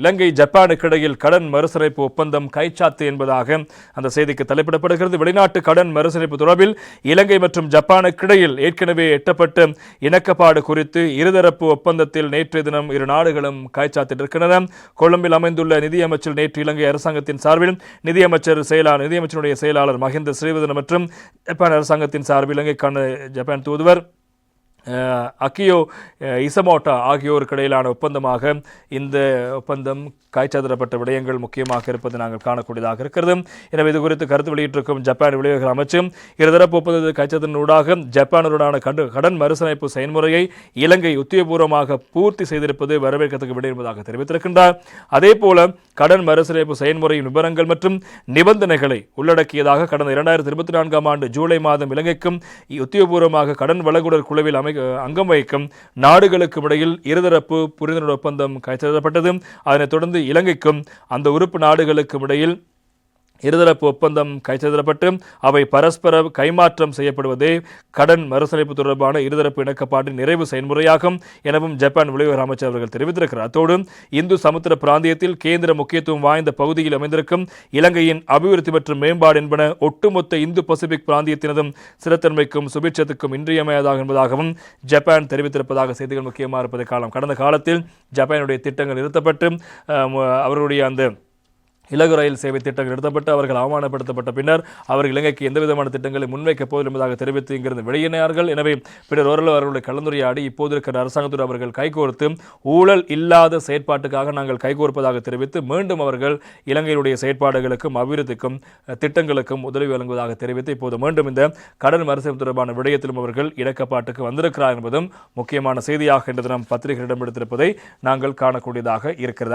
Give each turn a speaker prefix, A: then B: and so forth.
A: இலங்கை ஜப்பானுக்கு இடையில் கடன் மறுசீரமைப்பு ஒப்பந்தம் கைச்சாத்து என்பதாக அந்த செய்திக்கு தலைப்பிடப்படுகிறது. வெளிநாட்டு கடன் மறுசீரமைப்பு தொடர்பில் இலங்கை மற்றும் ஜப்பானுக்கு இடையில் ஏற்கனவே எட்டப்பட்ட இணக்கப்பாடு குறித்து இருதரப்பு ஒப்பந்தத்தில் நேற்றைய தினம் இரு நாடுகளும் கைச்சாத்திட்டிருக்கின்றன. கொழும்பில் அமைந்துள்ள நிதியமைச்சர் நேற்று இலங்கை அரசாங்கத்தின் சார்பில் நிதியமைச்சர் செயலாளர் நிதியமைச்சருடைய செயலாளர் மஹிந்த ஸ்ரீவதன மற்றும் ஜப்பான் அரசாங்கத்தின் சார்பில் இலங்கைக்கான ஜப்பான் தூதுவர் அக்கியோ இசமோட்டா ஆகியோருக்கு இடையிலான ஒப்பந்தமாக இந்த ஒப்பந்தம் காய்ச்சதரப்பட்ட விடயங்கள் முக்கியமாக இருப்பது நாங்கள் காணக்கூடியதாக இருக்கிறது. எனவே இது குறித்து கருத்து வெளியிட்டிருக்கும் ஜப்பான் விளைவுகள் அமைச்சும் இருதரப்பு ஒப்பந்தத்தை கைச்சத்தினூடாக ஜப்பானுடனான கடு கடன் மறுசமைப்பு செயல்முறையை இலங்கை உத்தியபூர்வமாக பூர்த்தி செய்திருப்பது வரவேற்கத்தக்க விடயம் என்பதாக தெரிவித்திருக்கின்றார். அதே போல கடன் மறுசீரமைப்பு செயல்முறையின் விவரங்கள் மற்றும் நிபந்தனைகளை உள்ளடக்கியதாக கடந்த இரண்டாயிரத்தி இருபத்தி நான்காம் ஆண்டு ஜூலை மாதம் இலங்கைக்கும் உத்தியோகபூர்வமாக கடன் வழங்குடர் குழுவில் அமை அங்கம் வகிக்கும் நாடுகளுக்கும் இடையில் இருதரப்பு புரிந்துணர்வு ஒப்பந்தம் கைச்செல்லப்பட்டது அதனைத் தொடர்ந்து இலங்கைக்கும் அந்த உறுப்பு நாடுகளுக்கும் இடையில் இருதரப்பு ஒப்பந்தம் கைச்செல்லப்பட்டு அவை பரஸ்பர கைமாற்றம் செய்யப்படுவதே கடன் மறுசலிப்பு தொடர்பான இருதரப்பு இணக்கப்பாட்டின் நிறைவு செயல்முறையாகும் எனவும் ஜப்பான் வெளியுறவு அமைச்சர் அவர்கள் தெரிவித்திருக்கிறார். அத்தோடு இந்து சமுத்திர பிராந்தியத்தில் கேந்திர முக்கியத்துவம் வாய்ந்த பகுதியில் அமைந்திருக்கும் இலங்கையின் அபிவிருத்தி மற்றும் மேம்பாடு என்பன ஒட்டுமொத்த இந்து பசிபிக் பிராந்தியத்தினதும் சிறத்தன்மைக்கும் சுபிட்சத்துக்கும் இன்றியமையாதாக என்பதாகவும் ஜப்பான் தெரிவித்திருப்பதாக செய்திகள் முக்கியமாக இருப்பதை காலம் கடந்த காலத்தில் ஜப்பானுடைய திட்டங்கள் நிறுத்தப்பட்டு அவருடைய அவர்களுடைய அந்த இலகு ரயில் சேவை திட்டங்கள் நிறுத்தப்பட்டு அவர்கள் அவமானப்படுத்தப்பட்ட பின்னர் அவர்கள் இலங்கைக்கு எந்த விதமான திட்டங்களை முன்வைக்கப் போவதில்லை என்பதாக தெரிவித்து இங்கிருந்து வெளியினார்கள் எனவே பின்னர் ஓரளவு அவர்களுடைய கலந்துரையாடி இப்போது இருக்கிற அரசாங்கத்தோடு அவர்கள் கைகோர்த்து ஊழல் இல்லாத செயற்பாட்டுக்காக நாங்கள் கைகோர்ப்பதாக தெரிவித்து மீண்டும் அவர்கள் இலங்கையினுடைய செயற்பாடுகளுக்கும் அபிவிருத்திக்கும் திட்டங்களுக்கும் உதவி வழங்குவதாக தெரிவித்து இப்போது மீண்டும் இந்த கடன் மறுசீரமைப்பு தொடர்பான விடயத்திலும் அவர்கள் இடக்கப்பாட்டுக்கு வந்திருக்கிறார் என்பதும் முக்கியமான செய்தியாக இன்று தினம் பத்திரிகையிடம் எடுத்திருப்பதை நாங்கள் காணக்கூடியதாக இருக்கிறது.